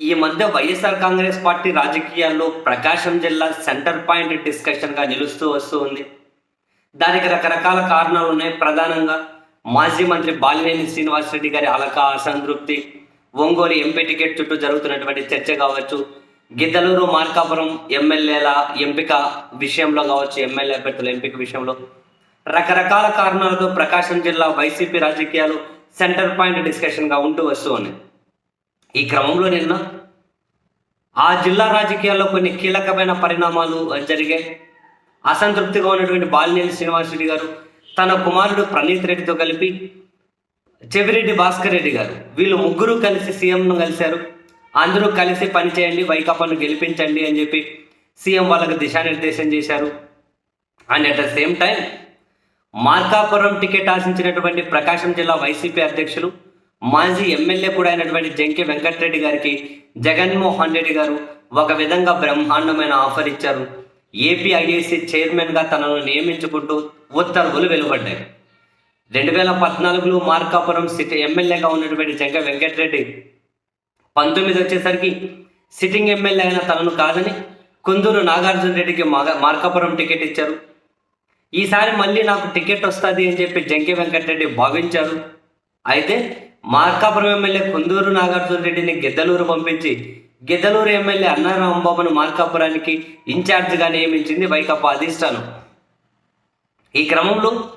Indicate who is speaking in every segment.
Speaker 1: ఈ మధ్య వైఎస్ఆర్ కాంగ్రెస్ పార్టీ రాజకీయాల్లో ప్రకాశం జిల్లా సెంటర్ పాయింట్ డిస్కషన్గా నిలుస్తూ వస్తూ ఉంది. దానికి రకరకాల కారణాలు ఉన్నాయి. ప్రధానంగా మాజీ మంత్రి బాలినేని శ్రీనివాసరెడ్డి గారి అలక అసంతృప్తి ఒంగోలు ఎంపీ టికెట్ చుట్టూ జరుగుతున్నటువంటి చర్చ కావచ్చు గిద్దలూరు మార్కాపురం ఎమ్మెల్యేల ఎంపిక విషయంలో కావచ్చు ఎమ్మెల్యే అభ్యర్థుల ఎంపిక విషయంలో. రకరకాల కారణాలతో ప్రకాశం జిల్లా వైసీపీ రాజకీయాలు సెంటర్ పాయింట్ డిస్కషన్గా ఉంటూ వస్తూ ఉన్నాయి. ఈ క్రమంలో నిన్న ఆ జిల్లా రాజకీయాల్లో కొన్ని కీలకమైన పరిణామాలు జరిగాయి. అసంతృప్తిగా ఉన్నటువంటి బాలినేని శ్రీనివాసరెడ్డి గారు తన కుమారుడు ప్రణీత్ రెడ్డితో కలిపి చెవిరెడ్డి భాస్కర్ రెడ్డి గారు వీళ్ళు ముగ్గురు కలిసి సీఎంను కలిశారు. అందరూ కలిసి పనిచేయండి వైకాపాను గెలిపించండి అని చెప్పి సీఎం వాళ్ళకు దిశానిర్దేశం చేశారు. And at the same time Markapuram ticket ఆశించినటువంటి ప్రకాశం జిల్లా వైసీపీ అధ్యక్షులు మాజీ ఎమ్మెల్యే కూడా అయినటువంటి జంకి వెంకటరెడ్డి గారికి జగన్మోహన్ రెడ్డి గారు ఒక విధంగా బ్రహ్మాండమైన ఆఫర్ ఇచ్చారు. ఏపీ ఐఏసీ చైర్మన్గా తనను నియమించుకుంటూ ఉత్తర్వులు వెలువడ్డాయి. రెండు వేల పద్నాలుగులో మార్కాపురం సిటీ ఎమ్మెల్యేగా ఉన్నటువంటి జంక వెంకటరెడ్డి పంతొమ్మిది వచ్చేసరికి సిట్టింగ్ ఎమ్మెల్యే అయిన తనను కాదని కుందూరు నాగార్జున రెడ్డికి మాగా మార్కాపురం టికెట్ ఇచ్చారు. ఈసారి మళ్ళీ నాకు టికెట్ వస్తుంది అని చెప్పి జంకే వెంకటరెడ్డి భావించారు. అయితే మార్కాపురం ఎమ్మెల్యే కుందూరు నాగార్జున రెడ్డిని గిద్దలూరు పంపించి గిద్దలూరు ఎమ్మెల్యే అన్నారాంబాబును మార్కాపురానికి ఇన్ఛార్జిగా నియమించింది వైకాపా అధిష్టానం. ఈ క్రమంలో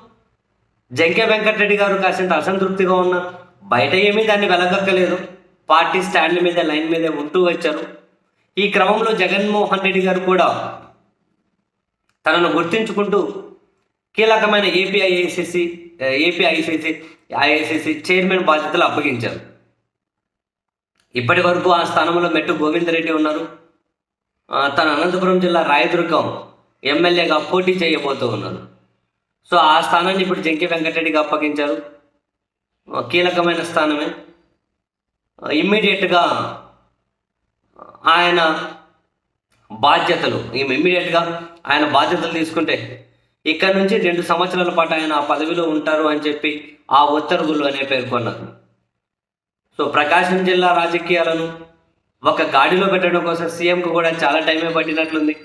Speaker 1: జంకే వెంకటరెడ్డి గారు కాసింత అసంతృప్తిగా ఉన్నారు. బయట ఏమీ దాన్ని వెలగక్కలేదు. పార్టీ స్టాండ్ మీద లైన్ మీద ఉంటూ వచ్చారు. ఈ క్రమంలో జగన్మోహన్ రెడ్డి గారు కూడా తనను గుర్తించుకుంటూ కీలకమైన ఏపీ ఐఏసీసీ ఐఐసిసి చైర్మన్ బాధ్యతలు అప్పగించారు. ఇప్పటి వరకు ఆ స్థానంలో మెట్టు గోవిందరెడ్డి ఉన్నారు. తన అనంతపురం జిల్లా రాయదుర్గం ఎమ్మెల్యేగా పోటీ చేయబోతూ ఉన్నారు. సో ఆ స్థానాన్ని ఇప్పుడు జంకి వెంకటరెడ్డికి అప్పగించారు. కీలకమైన స్థానమే. ఇమ్మీడియట్గా ఆయన బాధ్యతలు ఇమ్మీడియట్గా ఆయన బాధ్యతలు తీసుకుంటే ఇక్కడ నుంచి రెండు సంవత్సరాల పాటు ఆయన ఆ పదవిలో ఉంటారు అని చెప్పి ఆ ఉత్తర్వులు అనే పేర్కొన్నారు సో ప్రకాశం జిల్లా రాజకీయాలను ఒక గాడిలో పెట్టడం కోసం సీఎంకు కూడా చాలా టైమే పట్టినట్లుంది.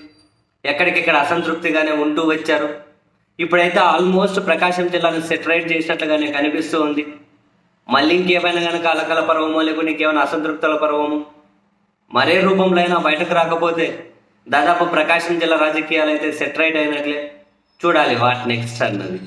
Speaker 1: ఎక్కడికెక్కడ అసంతృప్తిగానే ఉంటూ వచ్చారు. ఇప్పుడైతే ఆల్మోస్ట్ ప్రకాశం జిల్లాను సెటరైట్ చేసినట్లుగానే కనిపిస్తూ ఉంది. మళ్ళీ ఇంకేమైనా కనుక అలకల పర్వమో లేకుంటే ఇంకేమైనా అసంతృప్తుల పర్వము మరే రూపంలో అయినా బయటకు రాకపోతే దాదాపు ప్రకాశం జిల్లా రాజకీయాలు అయితే సెటరైట్ అయినట్లే. చూడాలి వాట్ నెక్స్ట్ అన్నది.